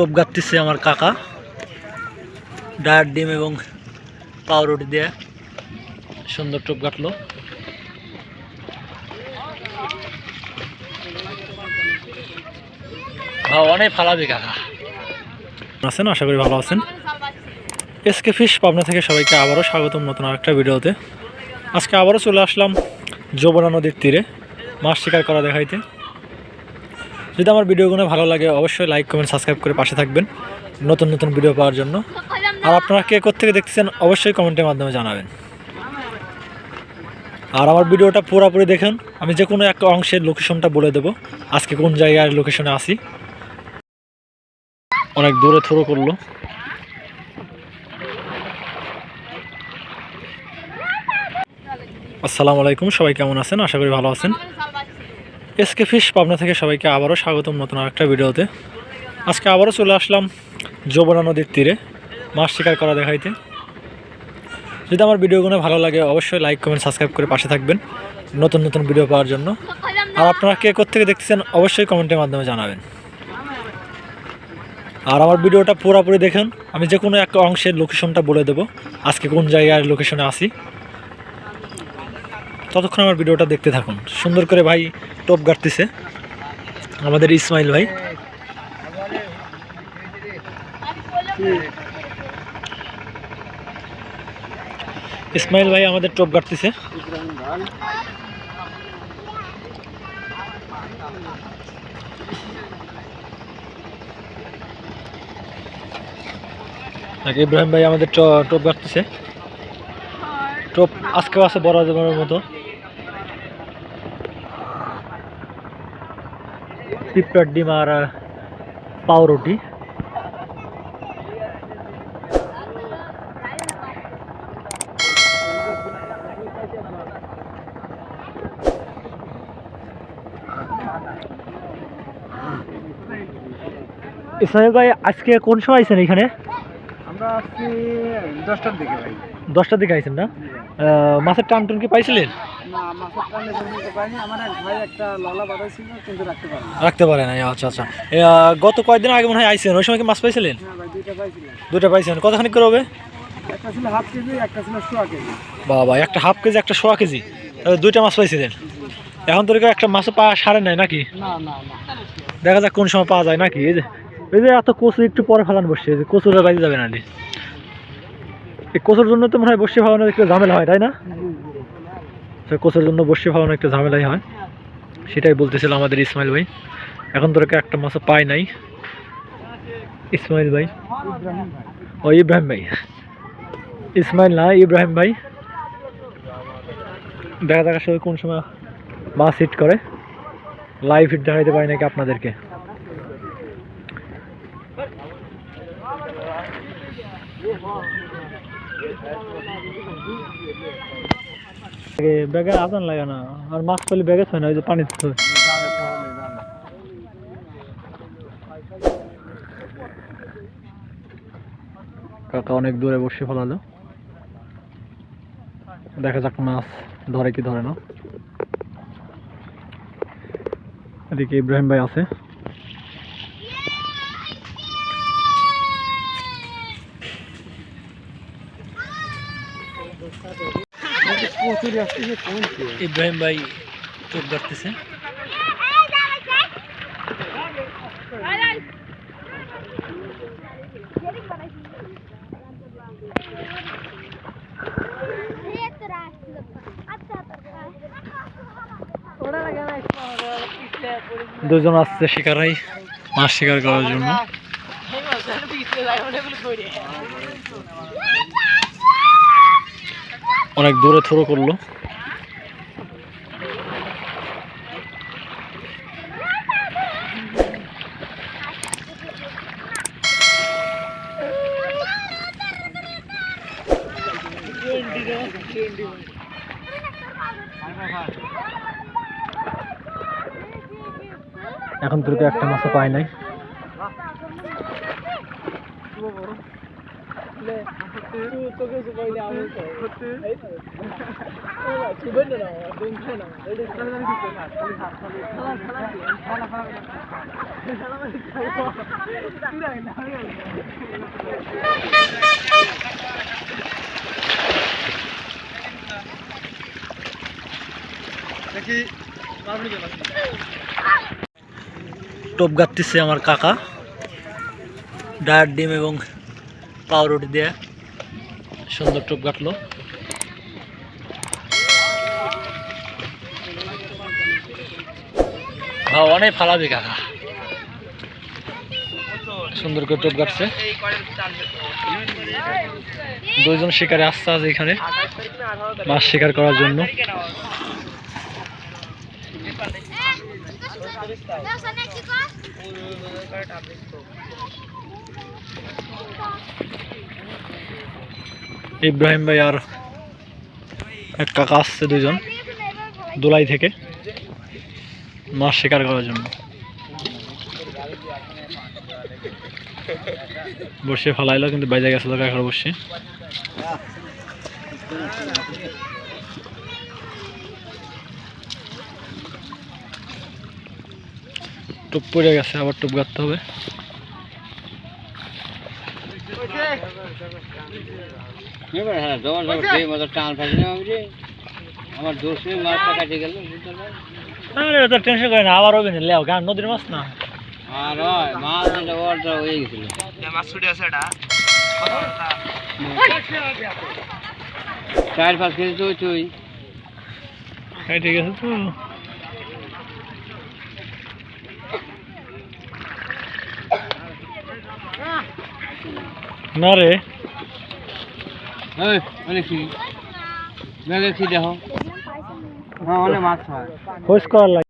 টোপ গাঁথতেছে আমার কাকা। ডায়ার ডিম এবং পাউরুটি দিয়ে সুন্দর টোপ ভাও, অনেক ফালাবি কাকা। আছেন? আশা করি ভালো আছেন। এসকে ফিশ পাবনা থেকে সবাইকে আবারও স্বাগতম নতুন আরেকটা ভিডিওতে। আজকে আবারও চলে আসলাম যমুনা নদীর তীরে, মাছ শিকার করা দেখাইতে। যদি আমার ভিডিওগুলো ভালো লাগে, অবশ্যই লাইক কমেন্ট সাবস্ক্রাইব করে পাশে থাকবেন নতুন নতুন ভিডিও পাওয়ার জন্য। আর আপনারা কে থেকে দেখতেছেন, অবশ্যই কমেন্টের মাধ্যমে জানাবেন। আর আমার ভিডিওটা পুরোপুরি দেখেন, আমি যে কোনো একটা অংশের লোকেশনটা বলে দেবো, আজকে কোন জায়গায় লোকেশনে আসি অনেক দূরে থ্রো করল। আসসালামু আলাইকুম, সবাই কেমন আছেন? আশা করি ভালো আছেন। এসকে ফিশ পাবনা থেকে সবাইকে আবারও স্বাগতম নতুন আরেকটা ভিডিওতে। আজকে আবারও চলে আসলাম যমুনা নদীর তীরে, মাছ শিকার করা দেখাইতে। যদি আমার ভিডিওগুলো ভালো লাগে, অবশ্যই লাইক কমেন্ট সাবস্ক্রাইব করে পাশে থাকবেন নতুন নতুন ভিডিও পাওয়ার জন্য। আর আপনারা কে থেকে দেখতেছেন, অবশ্যই কমেন্টের মাধ্যমে জানাবেন। আর আমার ভিডিওটা পুরোপুরি দেখেন, আমি যে কোনো একটা অংশের লোকেশনটা বলে দেবো, আজকে কোন জায়গায় লোকেশনে আসি ততক্ষণ আমার ভিডিওটা দেখতে থাকুন। সুন্দর করে ভাই টোপ গাড়তেছে। আমাদের ইসমাইল ভাই। ইসমাইল ভাই আমাদের টোপ গাড়তেছে। ইব্রাহিম ভাই আমাদের টোপ গাড়তেছে। টোপ আজকেও আছে বড় বড় মতো। পিঁপড়ার ডিম আর পাউরুটি। ভাই আজকে কোন সময় আছেন এখানে? আমরা দশটার দিকে ভাই। দশটার দিকে আইছেন না? মাছের টান টুন কি পাইছিলেন? না মাছের টানে ধরতে পারিনি আমার এক ভাই একটা লালা বাড়াইছিল কিন্তু রাখতে পারিনি রাখতে পারে না আচ্ছা আচ্ছা। গত কয়েকদিন আগে মনে হয় আইছেন ওই সময় কি মাছ পাইছিলেন? হ্যাঁ দুটো পাইছেন। কতখানি করে হবে? একটা ছিল হাফ কেজি একটা ছিল সোয়া কেজি। বাবা একটা হাফ কেজি একটা সোয়া কেজি। দুইটা মাছ পাইছিলেন। এখন তো একটা মাছও পাওয়া সারে নাই নাকি? না না না। দেখা যাক কোন সময় পাওয়া যায় নাকি। এই যে এই যে এত কচু একটু পরে ফেলান বসছে যে কচুরা বাইরে যাবে না। এই কচুর জন্য তো মনে হয় বসে ফালানো একটু ঝামেলা হয়, তাই না? কচুর জন্য বসে ফালানো একটু ঝামেলাই হয়। সেটাই বলতেছিল আমাদের ইসমাইল ভাই। এখন তোর একটা মাছও পায় নাই। ইসমাইল ভাই। ও, ইব্রাহিম ভাই। ইসমাইল না, ইব্রাহিম ভাই। দেখা যাক আসলে কোন সময় মাছ হিট করে। লাইভ হিট দেখাইতে পারি নাকি আপনাদেরকে? ব্যাগে আজান লাগে না, আর মাছ পেলে ব্যাগে হয় না, ওই যে পানি কাকা অনেক দূরে বসে ফেলালো। দেখা যাক মাছ ধরে কি ধরে না। এদিকে ইব্রাহিম ভাই আছে। ইব্রাহিম ভাই চোখ ধরতেছে। দুজন আসছে শিকারাই মাছ শিকার করার জন্য। অনেক দূরে থ্রো করল। এখন তোকে একটা মাছও পায় নাই। টোপ গাঁততেছে আমার কাকা ডায়ের ডিম এবং পাউরুটি দিয়ে সুন্দর টোপ গাঁটলো হ্যাঁ অনেক ফালাবি কাকা সুন্দর করে টোপ কাটছে। দুইজন শিকারে আসছে আছে এখানে। মাছ শিকার করার জন্য। ইব্রাহিম ভাই আর এক কাকা আসছে দুজন, দোলাই থেকে মাছ শিকার করার জন্য। বসে ফালাইলো, কিন্তু বাইরে গেছিল কাকার বসে টুপ পড়ে গেছে, আবার টুপ গাঁততে হবে। আমার দোষে মাছটা কাটে গেল আরে তো টেনশন করে না আবার হবে না লেও গান নদীর মাছ না। আর ওই মাছ এটা ওটা হয়ে গেছিল। মাছ ছুটে আছে এটা। চার পাঁচ কেজি তো তুই হ্যাঁ ঠিক আছে তো। না রে। অনেক কি? ব্যাগে কি দেখো? হ্যাঁ অনেক মাছ হয়। খোঁজ করার লাগে।